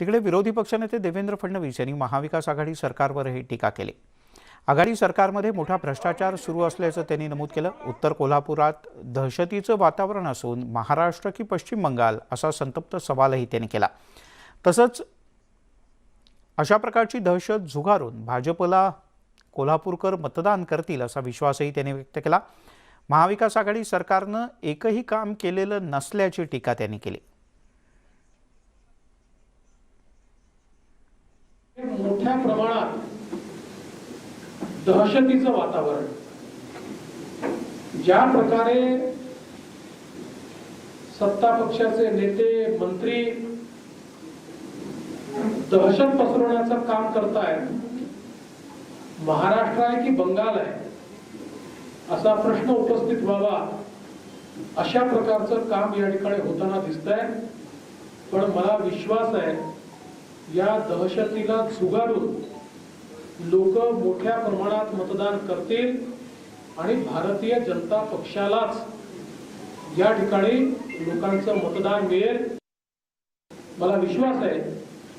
तिकडे विरोधी पक्षनेते देवेंद्र फडणवीस यांनी महाविकास आघाडी सरकारवरही टीका केली. आघाडी सरकारमध्ये मोठा भ्रष्टाचार सुरू असल्याचं त्यांनी नमूद केलं. उत्तर कोल्हापुरात दहशतीचं वातावरण असून महाराष्ट्र की पश्चिम बंगाल असा संतप्त सवालही त्यांनी केला. तसंच अशा प्रकारची दहशत झुगारून भाजपला कोल्हापूरकर मतदान करतील असा विश्वासही त्यांनी व्यक्त केला. महाविकास आघाडी सरकारनं एकही काम केलेलं नसल्याची टीका त्यांनी केली मोठ्या प्रमाणात दहशतीचं वातावरण. ज्या प्रकारे सत्ता पक्षाचे नेते मंत्री दहशत पसरवण्याचं काम करतायत महाराष्ट्र आहे की बंगाल आहे? असा प्रश्न उपस्थित व्हावा अशा प्रकारचं काम या ठिकाणी होताना दिसतंय. पण मला विश्वास आहे या दहशतीला झुगारून लोक मोठ्या प्रमाणात मतदान करतील आणि भारतीय जनता पक्षालाच या ठिकाणी लोकांचं मतदान मिळेल. मला विश्वास आहे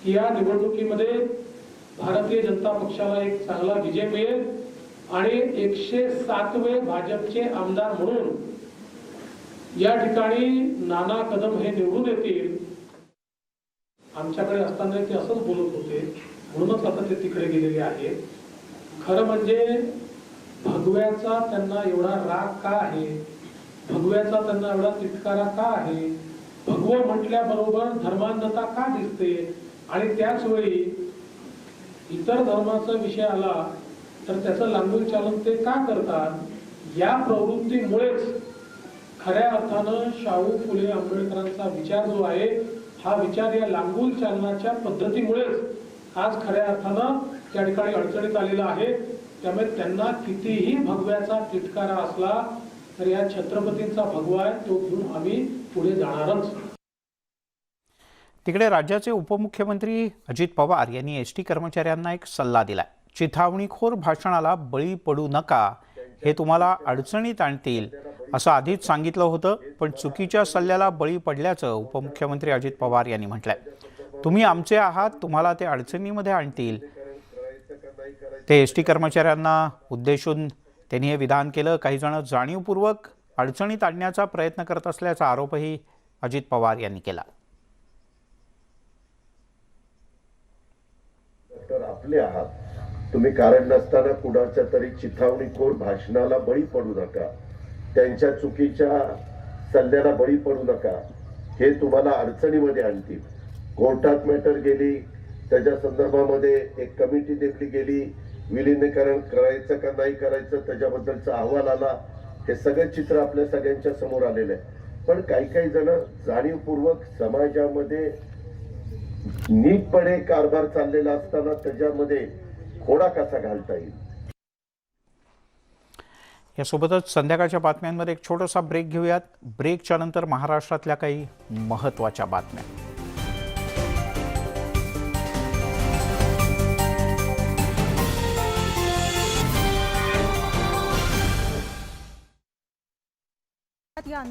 की या निवडणुकीमध्ये भारतीय जनता पक्षाला एक चांगला विजय मिळेल आणि एकशे सातवे भाजपचे आमदार म्हणून या ठिकाणी नाना कदम हे निवडून येतील. आमच्याकडे असताना ते असंच बोलत होते. म्हणूनच आता ते तिकडे गेलेले आहेत खरं म्हणजे भगव्याचा त्यांना एवढा राग का आहे? भगव्याचा त्यांना एवढा तिटकारा का आहे? भगव म्हटल्याबरोबर धर्मांधता का दिसते? आणि त्याच वेळी इतर धर्माचा विषय आला तर त्याचं लांबून चालन ते का करतात? या प्रवृत्तीमुळेच खऱ्या अर्थानं शाहू फुले आंबेडकरांचा विचार जो आहे हा विचार या लांबून चालनाच्या पद्धतीमुळेच आज खऱ्या अर्थानं त्या ठिकाणी अडचणीत आलेला आहे. त्यामुळे त्यांना कितीही भगव्याचा तिटकारा असला तर या छत्रपतींचा भगवा आहे तो घेऊन आम्ही पुढे जाणारच. तिकडे राज्याचे उपमुख्यमंत्री अजित पवार यांनी एस टी कर्मचाऱ्यांना एक सल्ला दिला चिथावणीखोर भाषणाला बळी पडू नका. हे तुम्हाला अडचणीत आणतील असं आधीच सांगितलं होतं पण चुकीच्या सल्ल्याला बळी पडल्याचं उपमुख्यमंत्री अजित पवार यांनी म्हटलंय. तुम्ही आमचे आहात तुम्हाला ते अडचणीमध्ये आणतील. ते एस टी कर्मचाऱ्यांना उद्देशून त्यांनी हे विधान केलं. काही जण जाणीवपूर्वक अडचणीत आणण्याचा प्रयत्न करत असल्याचा आरोपही अजित पवार यांनी केला. तर आपले आहात. तुम्ही कारण नसताना कुणाच्या तरी चिथावणीखोर भाषणाला बळी पडू नका. त्यांच्या चुकीच्या सल्ल्याला बळी पडू नका. हे तुम्हाला अडचणीमध्ये आणतील. कोर्टात मॅटर गेली. त्याच्या संदर्भामध्ये एक कमिटी नेमली गेली. विलीनीकरण करायचं का नाही करायचं त्याच्याबद्दलचा अहवाल आला. हे सगळं चित्र आपल्या सगळ्यांच्या समोर आलेलं आहे. पण काही काही जण जाणीवपूर्वक समाजामध्ये नीटपणे कारभार चाललेला असताना त्याच्यामध्ये खोडा कसा घालता येईल? यासोबतच संध्याकाळच्या बातम्यांमध्ये एक छोटासा ब्रेक घेऊयात. ब्रेकच्या नंतर महाराष्ट्रातल्या काही महत्त्वाच्या बातम्या.